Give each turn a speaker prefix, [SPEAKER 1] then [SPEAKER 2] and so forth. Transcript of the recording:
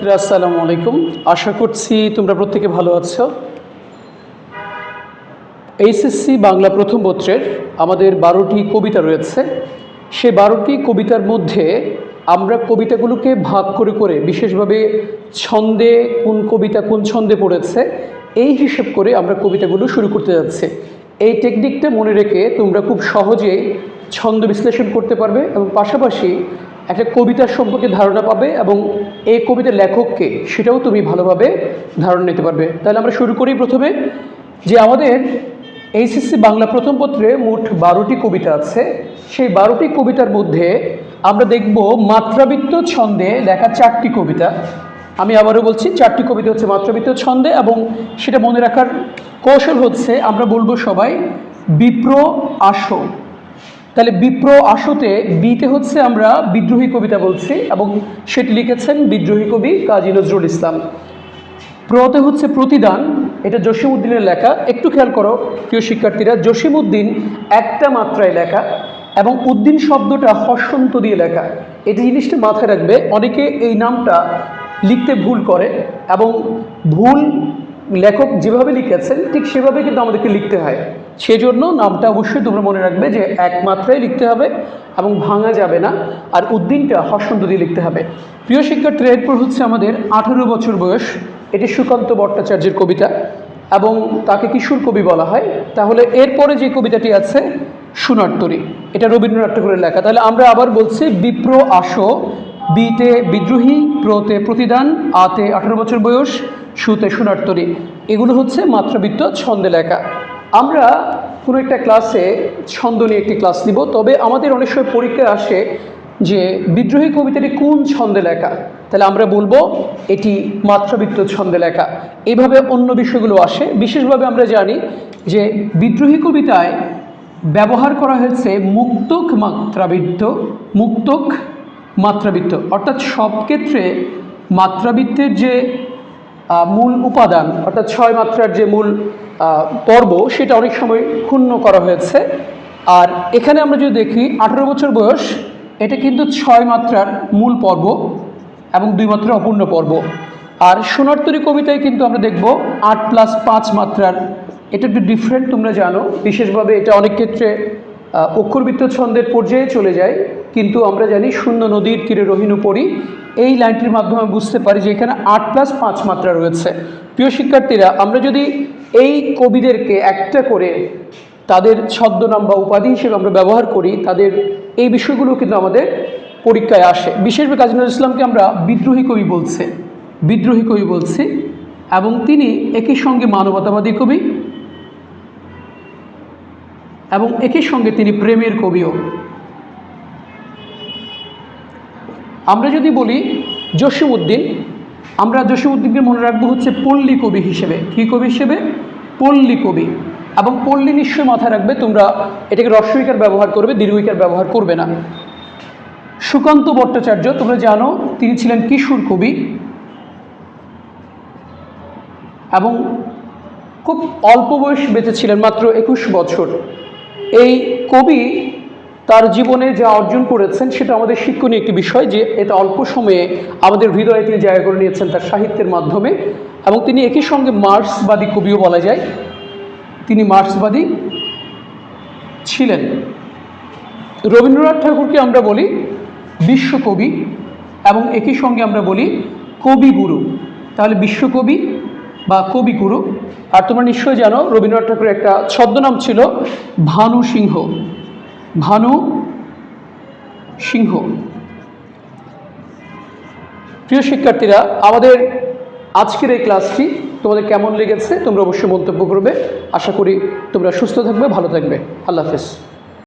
[SPEAKER 1] আসসালামু আলাইকুম। আশা করছি তোমরা প্রত্যেকে ভালো আছো। এইচএসসি বাংলা প্রথম পত্রের আমাদের বারোটি কবিতা রয়েছে। সে বারোটি কবিতার মধ্যে আমরা কবিতাগুলোকে ভাগ করে করে, বিশেষভাবে ছন্দে কোন কবিতা কোন ছন্দে পড়েছে, এই হিসেব করে আমরা কবিতাগুলো শুরু করতে যাচ্ছি। এই টেকনিকটা মনে রেখে তোমরা খুব সহজে ছন্দ বিশ্লেষণ করতে পারবে এবং পাশাপাশি একটা কবিতার সম্পর্কে ধারণা পাবে এবং এই কবিতার লেখককে সেটাও তুমি ভালোভাবে ধারণা নিতে পারবে। তাহলে আমরা শুরু করি প্রথমে যে আমাদের এইচএসসি বাংলা প্রথম পত্রে মোট বারোটি কবিতা আছে। সেই বারোটি কবিতার মধ্যে আমরা দেখব মাত্রাবৃত্ত ছন্দে লেখা চারটি কবিতা। আমি আবারও বলছি, চারটি কবিতা হচ্ছে মাত্রাবৃত্ত ছন্দে এবং সেটা মনে রাখার কৌশল হচ্ছে, আমরা বলব সবাই, বিপ্র আশো তাহলে বিপ্র আশুতে বিতে হচ্ছে আমরা বিদ্রোহী কবিতা বলছি এবং সেটি লিখেছেন বিদ্রোহী কবি কাজী নজরুল ইসলাম। প্রতে হচ্ছে প্রতিদান, এটা জসিমউদ্দিনের লেখা। একটু খেয়াল করো, প্রিয় শিক্ষার্থীরা, জসিমউদ্দিন একটা মাত্রায় লেখা এবং উদ্দিন শব্দটা হসন্ত দিয়ে লেখা। এই জিনিসটা মাথায় রাখবে, অনেকে এই নামটা লিখতে ভুল করে এবং ভুল লেখক যেভাবে লিখেছেন, ঠিক সেভাবে কিন্তু আমাদেরকে লিখতে হয়। সেজন্য নামটা অবশ্যই তোমরা মনে রাখবে যে এক মাত্রায় লিখতে হবে এবং ভাঙা যাবে না, আর উদ্দিনটা হসন্ত দিয়ে লিখতে হবে। প্রিয় শিক্ষার্থীরা, এরপর হচ্ছে আমাদের আঠেরো বছর বয়স। এটি সুকান্ত ভট্টাচার্যের কবিতা এবং তাকে কিশোর কবি বলা হয়। তাহলে এরপরে যে কবিতাটি আছে সোনারতরী এটা রবীন্দ্রনাথ ঠাকুরের লেখা। তাহলে আমরা আবার বলছি, বিপ্র আশো বিতে বিদ্রোহী, প্রতে প্রতিদান, আতে আঠারো বছর বয়স। সুতে সোনারতরী এগুলো হচ্ছে মাত্রাবৃত্ত ছন্দে লেখা। আমরা কোনো একটা ক্লাসে ছন্দ নিয়ে একটি ক্লাস নিব, তবে আমাদের অনেক সময় পরীক্ষায় আসে যে বিদ্রোহী কবিতাটি কোন ছন্দে লেখা? তাহলে আমরা বলব এটি মাত্রাবৃত্ত ছন্দে লেখা। এইভাবে অন্য বিষয়গুলো আসে। বিশেষভাবে আমরা জানি যে বিদ্রোহী কবিতায় ব্যবহার করা হয়েছে মুক্তক মাত্রাবৃত্ত মুক্তক মাত্রাবৃত্ত। অর্থাৎ সব ক্ষেত্রে মাত্রাবৃত্তের যে মূল উপাদান, অর্থাৎ ছয় মাত্রার যে মূল পর্ব, সেটা অনেক সময় ক্ষুণ্ণ করা হয়েছে। আর এখানে আমরা যদি দেখি, আঠেরো বছর বয়স, এটা কিন্তু ছয় মাত্রার মূল পর্ব এবং দুই মাত্রা অপূর্ণ পর্ব। আর সোনারতরী কবিতায় কিন্তু আমরা দেখব, আট প্লাস পাঁচ মাত্রার, এটা একটু ডিফারেন্ট তোমরা জানো। বিশেষভাবে এটা অনেক ক্ষেত্রে অক্ষরবৃত্ত ছন্দের পর্যায়ে চলে যায়। কিন্তু আমরা জানি শূন্য নদীর তীরে রহিনু পড়ি এই লাইনটির মাধ্যমে বুঝতে পারি যে এখানে আট প্লাস পাঁচ মাত্রা রয়েছে। প্রিয় শিক্ষার্থীরা, আমরা যদি এই কবিদেরকে একটা করে তাদের ছদ্মনাম বা উপাধি হিসেবে আমরা ব্যবহার করি, তাদের এই বিষয়গুলো কিন্তু আমাদের পরীক্ষায় আসে। বিশেষভাবে কাজী নজরুল ইসলামকে আমরা বিদ্রোহী কবি বলছে। বিদ্রোহী কবি বলছি। এবং তিনি একই সঙ্গে মানবতাবাদী কবি এবং একই সঙ্গে তিনি প্রেমের কবিও। আমরা যদি বলি জসিমউদ্দিন, আমরা জসিমউদ্দিনকে মনে রাখব হচ্ছে পল্লী কবি হিসেবে। কী কবি হিসেবে? পল্লী কবি। এবং পল্লী নিশ্চয়ই মাথায় রাখবে, তোমরা এটাকে রস্বইকার ব্যবহার করবে, দীর্ঘইকার ব্যবহার করবে না। সুকান্ত ভট্টাচার্য, তোমরা জানো, তিনি ছিলেন কিশোর কবি। এবং খুব অল্প বয়স বেঁচে ছিলেন মাত্র একুশ বছর। এই কবি তার জীবনে যা অর্জন করেছেন, সেটা আমাদের শিক্ষণীয় একটি বিষয় যে এটা অল্প সময়ে আমাদের হৃদয়ে তিনি জায়গা করে নিয়েছেন তার সাহিত্যের মাধ্যমে এবং তিনি একই সঙ্গে মার্ক্সবাদী কবিও বলা যায়। তিনি মার্ক্সবাদী ছিলেন। রবীন্দ্রনাথ ঠাকুরকে আমরা বলি বিশ্বকবি এবং একই সঙ্গে আমরা বলি কবিগুরু। তাহলে বিশ্বকবি বা কবিগুরু আর তোমরা নিশ্চয়ই জানো, রবীন্দ্রনাথ ঠাকুরের একটা ছদ্মনাম ছিল ভানু সিংহ। ভানু সিংহ। প্রিয় শিক্ষার্থীরা, আমাদের আজকের এই ক্লাসটি তোমাদের কেমন লেগেছে তোমরা অবশ্যই মন্তব্য করবে। আশা করি তোমরা সুস্থ থাকবে, ভালো থাকবে। আল্লাহ হাফেজ।